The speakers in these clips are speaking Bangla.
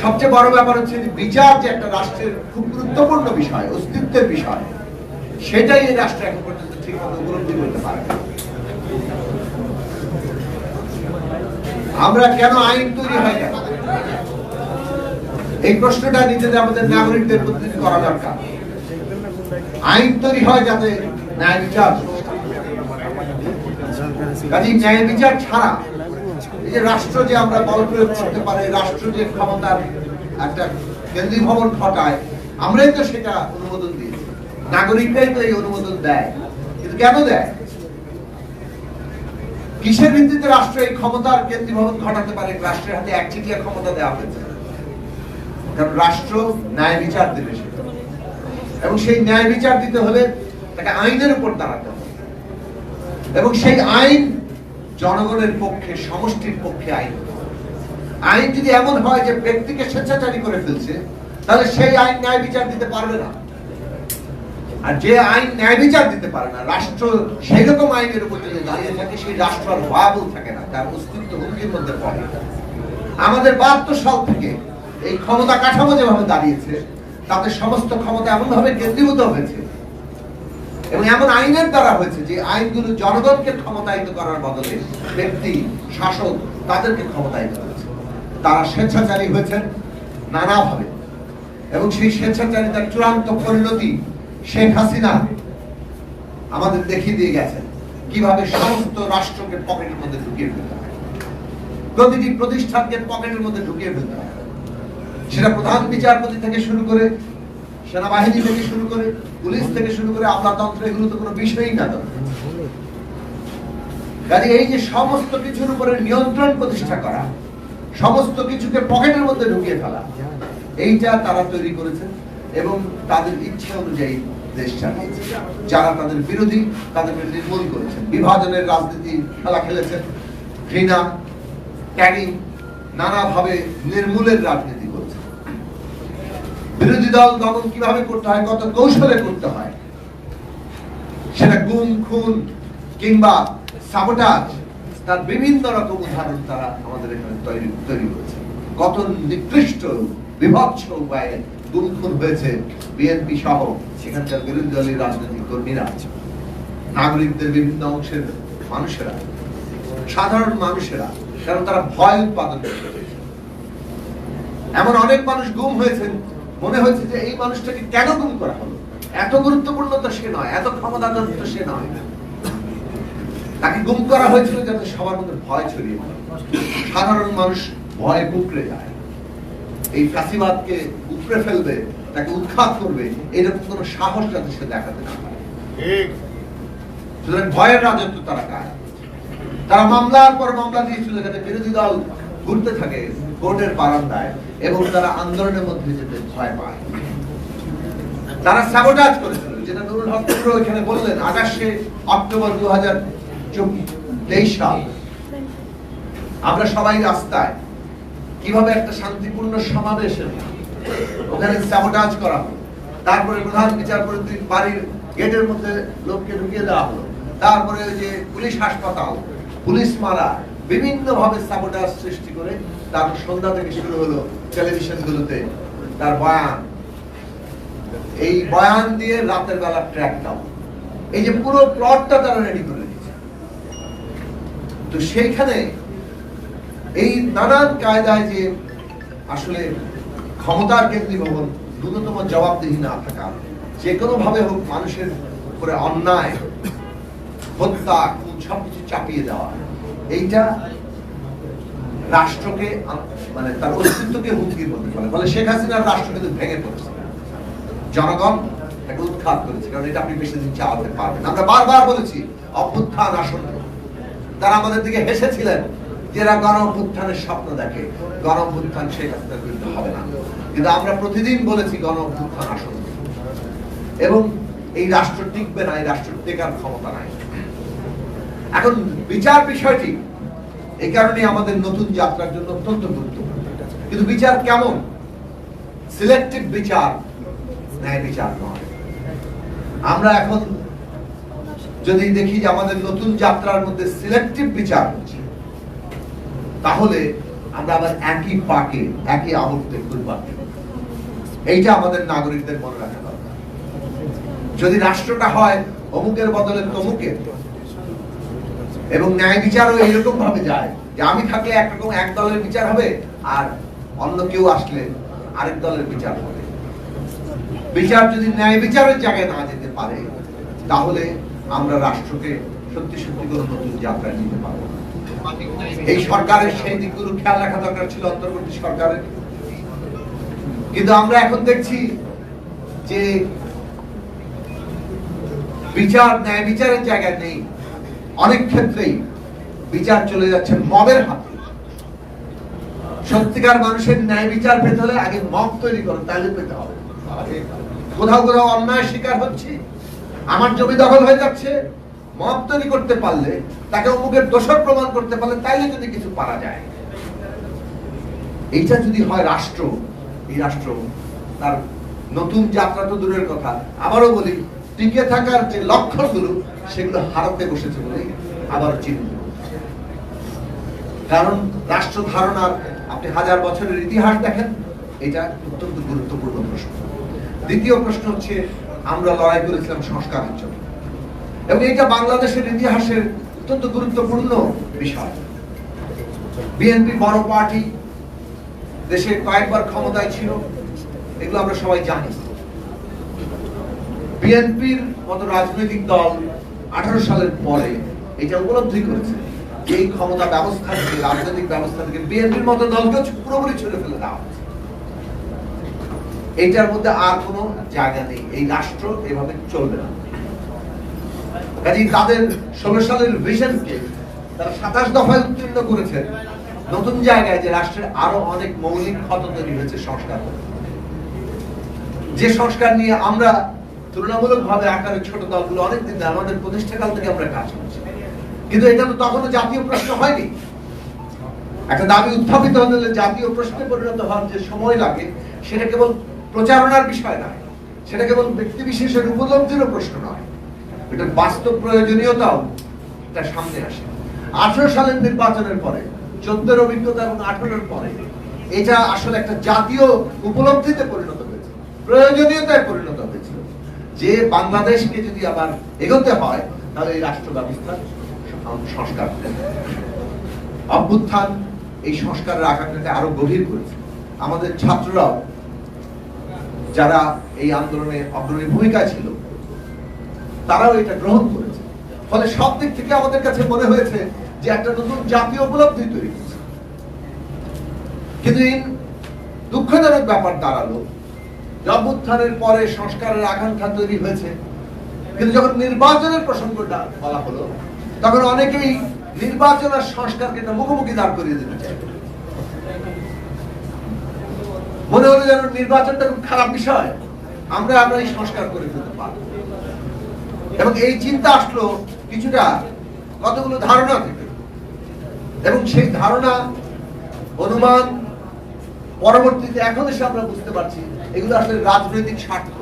সবচেয়ে বড় ব্যাপার হচ্ছে বিচার যে একটা রাষ্ট্রের খুব গুরুত্বপূর্ণ বিষয়, অস্তিত্বের বিষয়, সেটাই এই রাষ্ট্র এখন পর্যন্ত ঠিক মতো উপলব্ধি করতে পারে আমরা কেন আইন তৈরি হয় কেন এই প্রশ্নটা নিজেদের, আমাদের নাগরিকদের মধ্যে করা দরকার। আইন তৈরি হয় যাতে ন্যায় বিচার কাজে ন্যায় বিচার ছাড়া এই যে রাষ্ট্র যে আমরা বল প্রয়োগ করতে পারি রাষ্ট্র যে ক্ষমতার একটা কেন্দ্রীভবন ঘটায়, আমরাই তো সেটা অনুমোদন দিয়েছি। নাগরিকরাই তো এই অনুমোদন দেয়। কিন্তু কেন দেয়? কিসের ভিত্তিতে রাষ্ট্র এই ক্ষমতার কেন্দ্রীভবন ঘটাতে পারে? রাষ্ট্রের হাতে একচেটিয়া ক্ষমতা দেওয়া হয়েছে। কারণ রাষ্ট্র ন্যায় বিচার দেবে এবং সেই ন্যায় বিচার দিতে হলে তাকে আইনের উপর দাঁড়াতে হবে। এবং সেই আইন জনগণের পক্ষে, সমষ্টির পক্ষে আইন। আইন যদি এমন হয় যে ব্যক্তিকে স্বেচ্ছাচারী করে ফেলছে, তাহলে সেই আইন ন্যায় বিচার দিতে পারবে না। আর যে আইন ন্যায় বিচার দিতে পারে না, রাষ্ট্র সেই রকম আইনের উপর যদি দাঁড়িয়ে থাকে, সেই রাষ্ট্র আর ভায়াবল থাকে না, তার অস্তিত্ব হুমকির মধ্যে পড়ে। আমাদের বাহাত্তর সাল থেকে এই ক্ষমতা কাঠামো যেভাবে দাঁড়িয়েছে, তাতে সমস্ত ক্ষমতা এমন ভাবে কেন্দ্রীভূত হয়েছে এবং এমন আইনের দ্বারা হয়েছে যে আইনগুলো জনগণকে ক্ষমতায়িত করার বদলে ব্যক্তি, শাসক তাদেরকে ক্ষমতায়িত করেছে। তারা স্বেচ্ছাচারী হয়েছেন নানাভাবে। এবং সেই স্বেচ্ছাচারিতার চূড়ান্ত পরিণতি শেখ হাসিনা আমাদের দেখিয়ে দিয়ে গেছেন কীভাবে সমস্ত রাষ্ট্রকে পকেটের মধ্যে ঢুকিয়ে ফেলতে হয়। প্রতিটি প্রতিষ্ঠানকে পকেটের মধ্যে ঢুকিয়ে ফেলতে হয়। সেটা প্রধান বিচারপতি থেকে শুরু করে সেনাবাহিনী থেকে শুরু করে, পুলিশ থেকে শুরু করে আমলাতন্ত্র এগুলো তো কোনো বিষয়ই না কাজে এই যে সমস্ত কিছুর উপরে নিয়ন্ত্রণ প্রতিষ্ঠা করা, সমস্ত কিছুকে পকেটের মধ্যে ঢুকিয়ে ফেলা, এইটা তারা তৈরি করেছে এবং তাদের ইচ্ছা অনুযায়ী দেশ চালিয়েছে। যারা তাদের বিরোধী, তাদেরকে নির্মূল করেছেন। বিভাজনের রাজনীতি খেলা খেলেছেন। ঘৃণা ট্যাগিং নানাভাবে নির্মূলের রাজনীতি। বিরোধী দল দমন কীভাবে করতে হয়, কত কৌশলে করতে হয়, সেটা গুম, খুন কিংবা সাবোটাজ তার বিভিন্ন রকম উদাহরণ তারা আমাদের এখানে তৈরি তৈরি করেছে। কত নিকৃষ্ট, বিভৎস উপায়ে গুম, খুন হয়েছে বিএনপি সহ সেখানকার বিরোধী দলের রাজনৈতিক কর্মীরা, নাগরিকদের বিভিন্ন অংশের মানুষেরা, সাধারণ মানুষেরা, কারণ তারা ভয় উৎপাদন করতে এমন অনেক মানুষ গুম হয়েছেন মনে হয়েছে যে এই মানুষটাকে কেন গুম করা হলো? এত গুরুত্বপূর্ণ তো সে নয় এত ক্ষমতাধর তো সে নয়। তাকে গুম করা হয়েছিল যাতে সবার মধ্যে ভয় ছড়িয়ে পড়ে। সাধারণ মানুষ ভয়ে কুকড়ে যায়। এই ফাঁসিবাদকে উপড়ে ফেলবে তাকে উৎখাত করবে এরকম কোন সাহস যাতে সে দেখাতে না পারে। সুতরাং ভয়ের রাজত্ব তারা কায় তারা মামলার পর মামলা দিয়েছিল যাতে বিরোধী দল ঘুরতে থাকে। কোর্টের বারান্দায় এবং তারা আন্দোলনের মধ্যে যেতে ভয় পায়। তারা সাবোটাজ করেছিল। যেটা নুরুল হক এখানে বললেন, আঠাশে অক্টোবর দু হাজার তেইশ সাল আমরা সবাই রাস্তায় কীভাবে একটা শান্তিপূর্ণ সমাবেশ ওখানে সাবোটাজ করা হলো। তারপরে প্রধান বিচারপতি বাড়ির গেটের মধ্যে লোককে ঢুকিয়ে দেওয়া হলো। তারপরে ওই যে পুলিশ হাসপাতাল, পুলিশ মারা বিভিন্ন ভাবে সাবোটাজ সৃষ্টি করে তারপর সন্ধ্যা থেকে শুরু হলো টেলিভিশন গুলোতে তার বয়ান। এই বয়ান দিয়ে রাতের বেলা ট্র্যাক দাও এই যে পুরো প্লটটা তারা রেডি করে দিয়েছে তো সেইখানে এই নানান কায়দায় যে আসলে ক্ষমতার কেন্দ্রীভবন ন্যূনতম জবাবদিহি না থাকা, যে কোনো ভাবে হোক মানুষের উপরে অন্যায়, হত্যা সবকিছু চাপিয়ে দেওয়া, এইটা রাষ্ট্রকে মানে তার অস্তিত্বকে হুমকির মধ্যে ফেলে ফলে শেখ হাসিনার রাষ্ট্র কিন্তু ভেঙে পড়ছে। জনগণ তাকে উৎখাত করেছে, কারণ এটা আপনি বেশি দিন চালাতে পারবেন। আমরা বারবার বলেছি, অভ্যুত্থান আসন্ন। তারা আমাদের দিকে হেসেছিলেন যে এরা গণ অভ্যুত্থানের স্বপ্ন দেখে। গণ অভ্যুত্থান শেখ হাসিনার বিরুদ্ধে হবে না। কিন্তু আমরা প্রতিদিন বলেছি গণ অভ্যুত্থান আসন্ন। এবং এই রাষ্ট্র টিকবে না, এই রাষ্ট্র টেকার ক্ষমতা নাই। এখন বিচার বিষয়টি এই কারণে আমাদের নতুন যাত্রার জন্য অত্যন্ত গুরুত্বপূর্ণ কিন্তু বিচার কেমন? সিলেক্টিভ বিচার, ন্যায় বিচার নয়। আমরা এখন যদি দেখি যে আমাদের নতুন যাত্রার মধ্যে সিলেক্টিভ বিচার হচ্ছে, তাহলে আমরা আবার একই পাকে, একই আবর্তে ঘুরপাক এইটা আমাদের নাগরিকদের মনে রাখা দরকার। যদি রাষ্ট্রটা হয় অমুকের বদলে তমুকের এবং ন্যায় বিচারও এইরকম ভাবে যায় যে আমি থাকলে একরকম এক দলের বিচার হবে আর অন্য কেউ আসলে আরেক দলের বিচার হবে। বিচার যদি ন্যায় বিচারের জায়গায় না যেতে পারে, তাহলে আমরা রাষ্ট্রকে সত্যি সত্যি করে নতুন যাত্রায় নিতে পারব এই সরকারের সেই দিকগুলো খেয়াল রাখা দরকার ছিল অন্তর্বর্তী সরকারের। কিন্তু আমরা এখন দেখছি যে বিচার, ন্যায় বিচারের জায়গায় নেই। অনেক ক্ষেত্রেই বিচার চলে যাচ্ছে মবের হাতে। সত্যিকার মানুষের ন্যায় বিচার পেতে হলে আগে মব তৈরি করো, তাহলে পেতে হবে। কোথাও কোথাও অন্যায় শিকার হচ্ছে। আমার জমি দখল হয়ে যাচ্ছে। মব তৈরি করতে পারলে, তাকে অমুকের দোষর প্রমাণ করতে পারলে, তাইলে যদি কিছু পারা যায়। এইটা যদি হয় রাষ্ট্র, এই রাষ্ট্র, তার নতুন যাত্রা তো দূরের কথা। আবারও বলি টিকে থাকার যে লক্ষ্যগুলো সেগুলো হারাতে বসেছে বলেই আবার চিহ্ন কারণ রাষ্ট্র ধারণার আপনি হাজার বছরের ইতিহাস দেখেন, এটা অত্যন্ত গুরুত্বপূর্ণ প্রশ্ন। দ্বিতীয় প্রশ্ন হচ্ছে, আমরা লড়াই করেছিলাম সংস্কারের জন্য। এবং এটা বাংলাদেশের ইতিহাসের অত্যন্ত গুরুত্বপূর্ণ বিষয়। বিএনপি বড় পার্টি, দেশে কয়েকবার ক্ষমতায় ছিল, এগুলো আমরা সবাই জানি। বিএনপির মতো রাজনৈতিক দল আঠারো সালের পরে এটা উপলব্ধি করেছে। এই ক্ষমতা ব্যবস্থা থেকে, রাজনৈতিক ব্যবস্থা থেকে বিএনপির মতো দলকে পুরোপুরি ছুড়ে ফেলে দেওয়া এইটার মধ্যে আর কোনো জায়গা নেই। এই রাষ্ট্র এভাবে চলবে না। কাজেই তাদের ষোলো সালের ভিশনকে তারা সাতাশ দফায় উত্তীর্ণ করেছেন নতুন জায়গায় যে রাষ্ট্রের আরও অনেক মৌলিক ক্ষত তৈরি হয়েছে সংস্কার যে সংস্কার নিয়ে আমরা তুলনামূলক ভাবে আকারে ছোট দলগুলো অনেকদিন ধরে আমাদের প্রতিষ্ঠাকাল থেকে আমরা কাজ করছি। কিন্তু এটা তো তখনও জাতীয় প্রশ্ন হয়নি। একটা দাবি উত্থাপিত হলে জাতীয় প্রশ্নে পরিণত হওয়ার যে সময় লাগে, সেটা কেবল প্রচারণার বিষয় নয়, সেটা কেবল ব্যক্তি বিশেষের উপলব্ধিরও প্রশ্ন নয়। এটার বাস্তব প্রয়োজনীয়তাও এটা সামনে আসে। আঠারো সালের নির্বাচনের পরে, চোদ্দের অভিজ্ঞতা এবং আঠারোর পরে, এটা আসলে একটা জাতীয় উপলব্ধিতে পরিণত হয়েছে। প্রয়োজনীয়তায় পরিণত যে বাংলাদেশকে যদি আবার এগোতে হয়, তাহলে এই রাষ্ট্র ব্যবস্থার সংস্কার অভ্যুত্থান এই সংস্কারের আকাঙ্ক্ষাকে আরও গভীর করেছে। আমাদের ছাত্ররাও যারা এই আন্দোলনে অগ্রণী ভূমিকা ছিল, তারাও এটা গ্রহণ করেছে। ফলে সব দিক থেকে আমাদের কাছে মনে হয়েছে যে একটা নতুন জাতীয় উপলব্ধি তৈরি হয়েছে। কিন্তু দুঃখজনক ব্যাপার দাঁড়াল অভ্যুত্থানের পরে সংস্কারের আকাঙ্ক্ষা তৈরি হয়েছে। কিন্তু যখন নির্বাচনের প্রসঙ্গটা বলা হলো, তখন অনেকেই নির্বাচন আর সংস্কারকে একটা মুখোমুখি দাঁড় করিয়ে দিতে চাই মনে হলো যেন নির্বাচনটা খুব খারাপ বিষয়। আমরা আমরা এই সংস্কার করে ফেলতে পারব। এবং এই চিন্তা আসলো কিছুটা কতগুলো ধারণা থেকে। এবং সেই ধারণা, অনুমান, পরবর্তীতে এখন এসে আমরা বুঝতে পারছি এগুলো আসলে রাজনৈতিক স্বার্থ।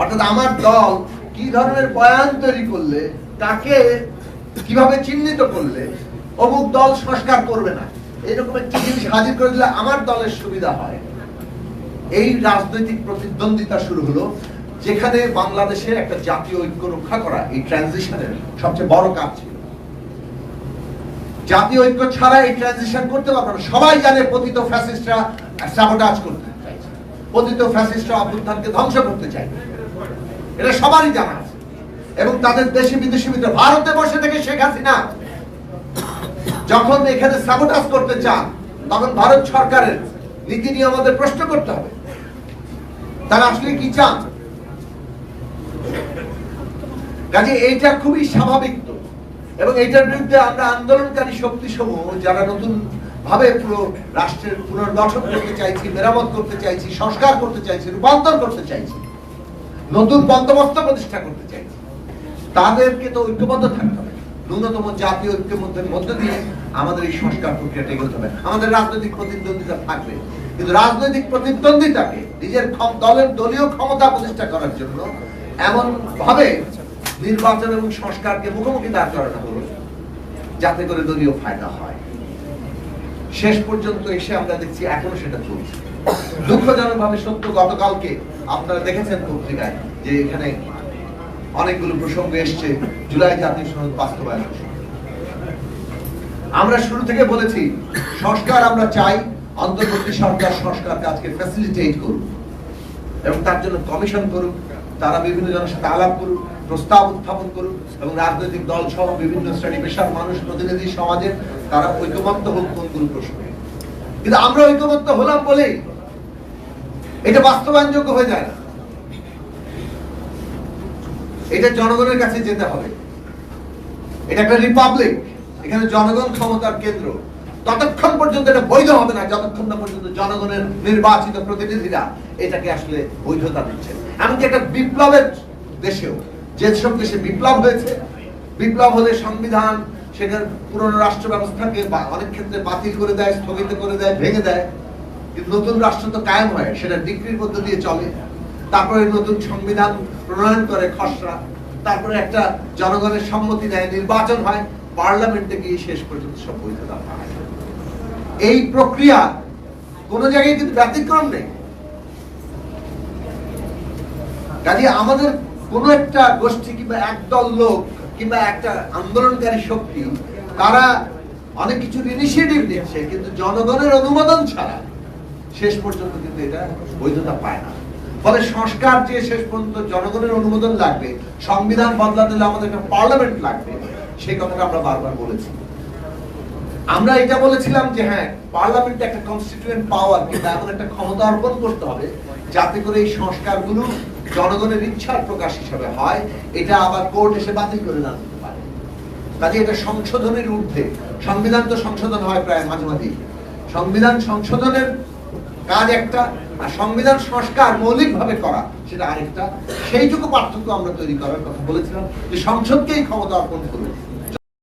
অর্থাৎ আমার দল কি ধরনের বয়ান তৈরি করলে, তাকে কীভাবে চিহ্নিত করলে, অমুক দল সংস্কার করবে না, এরকম একটি জিনিস হাজির করে দিলে আমার দলের সুবিধা হয়। এই রাজনৈতিক প্রতিদ্বন্দ্বিতা শুরু হলো, যেখানে বাংলাদেশের একটা জাতীয় ঐক্য রক্ষা করা এই ট্রানজিশনের সবচেয়ে বড় কাজ ছিল। জাতীয় ঐক্য ছাড়া এই ট্রানজিশন করতে পারবে না। সবাই জানে পতিত ফ্যাসিস্টরা সাবোটাজ করতে পতিত ফ্যাসিস্টরা অভ্যুত্থানকে ধ্বংস করতে চায়। এটা সবারই জানা আছে। এবং তাদের দেশে বিদেশি মিত্র, ভারতে বসে থেকে শেখ হাসিনা যখন এখানে সাবোটাজ করতে চান, তখন ভারত সরকারের নীতি নিয়ে আমাদের প্রশ্ন করতে হবে। তারা আসলে কি চান? কাজে এইটা খুবই স্বাভাবিক তো। এবং এইটার বিরুদ্ধে আমরা আন্দোলনকারী শক্তি সমূহ যারা নতুন ভাবে পুরো রাষ্ট্রের পুনর্গঠন করতে চাইছি, মেরামত করতে চাইছি, সংস্কার করতে চাইছি, রূপান্তর করতে চাইছি, নতুন বন্দোবস্ত প্রতিষ্ঠা করতে চাইছি, তাদেরকে তো ঐক্যবদ্ধ থাকতে হবে। ন্যূনতম জাতীয় ঐক্যের মধ্যে দিয়ে আমাদের এই সংস্কার প্রক্রিয়াটা এগোতে হবে। আমাদের রাজনৈতিক প্রতিদ্বন্দ্বিতা থাকবে। কিন্তু রাজনৈতিক প্রতিদ্বন্দ্বিতাকে নিজের দলের দলীয় ক্ষমতা প্রতিষ্ঠা করার জন্য এমন ভাবে নির্বাচন এবং সংস্কারকে মুখোমুখি দাঁড় করানো হলো, যাতে করে দলীয় ফায়দা হয়। শেষ পর্যন্ত এসে আমরা দেখছি এখনও সেটা চলছে। দুঃখজনক ভাবে সত্য, গতকালকে আপনারা দেখেছেন পত্রিকায় যে এখানে অনেকগুলো প্রসঙ্গ এসছে, জুলাই জাতীয় সনদ বাস্তবায়ন আমরা শুরু থেকে বলেছি, সংস্কার আমরা চাই, অন্তর্বর্তী সরকার সংস্কার কাজকে ফ্যাসিলিটেট করুক এবং তার জন্য কমিশন করুক। তারা বিভিন্ন জনের সাথে আলাপ করুক, প্রস্তাব উত্থাপন করুক এবং রাজনৈতিক দল সহ বিভিন্ন শ্রেণি পেশার মানুষ, প্রতিনিধি সমাজের তারা ঐক্যমত্য হোক কোন কোন প্রশ্নে। কিন্তু আমরা ঐক্যমত্য হলাম বলেই এটা বাস্তবায়নযোগ্য হয়ে যায় না। এটা জনগণের কাছে যেতে হবে। এটা একটা রিপাবলিক, এখানে জনগণ ক্ষমতার কেন্দ্র। ততক্ষণ পর্যন্ত এটা বৈধ হবে না, যতক্ষণ না পর্যন্ত জনগণের নির্বাচিত প্রতিনিধিরা এটাকে আসলে বৈধতা দিচ্ছে এমনকি একটা বিপ্লবের দেশেও যেসব দেশে বিপ্লব হয়েছে, বিপ্লব হলে সংবিধান সেখানে পুরনো রাষ্ট্র ব্যবস্থাকে অনেক ক্ষেত্রে বাতিল করে দেয়, স্থগিত করে দেয়, ভেঙে দেয়। কিন্তু নতুন রাষ্ট্র তো কায়েম হয়, সেটা ডিগ্রির মধ্যে দিয়ে চলে। তারপরে নতুন সংবিধান প্রণয়ন করে খসড়া। তারপরে একটা জনগণের সম্মতি নেয়, নির্বাচন হয়, পার্লামেন্টে গিয়ে শেষ পর্যন্ত সব বৈধতা পায়। এই প্রক্রিয়া কোনো জায়গায় কিন্তু ব্যতিক্রম নেই। কাজে আমাদের কোন একটা গোষ্ঠী কিংবা একদল লোক কিংবা একটা আন্দোলনকারী শক্তি, তারা অনেক কিছু ইনিশিয়েটিভ নিচ্ছে, কিন্তু জনগণের অনুমোদন ছাড়া শেষ পর্যন্ত কিন্তু এটা বৈধতা পায় না। ফলে সংস্কার যে শেষ পর্যন্ত জনগণের অনুমোদন লাগবে, সংবিধান বদলাতে হলে আমাদের একটা পার্লামেন্ট লাগবে, সেই কথাটা আমরা বারবার বলেছি। আমরা এটা বলেছিলাম যে হ্যাঁ পার্লামেন্টে একটা কনস্টিটিউয়েন্ট পাওয়ার কিন্তু এমন একটা ক্ষমতা অর্পণ করতে হবে যাতে করে এই সংস্কারগুলো জনগণের ইচ্ছার প্রকাশ হিসাবে হয়, এটা আবার কোর্ট এসে বাতিল করে না দিতে পারে। কাজে এটা সংশোধনের ঊর্ধ্বে। সংবিধান তো সংশোধন হয় প্রায় মাঝে মাঝেই। সংবিধান সংশোধনের কাজ একটা, আর সংবিধান সংস্কার মৌলিকভাবে করা সেটা আরেকটা। সেইটুকু পার্থক্য আমরা তৈরি করার কথা বলেছিলাম যে সংসদকেই ক্ষমতা অর্পণ করবে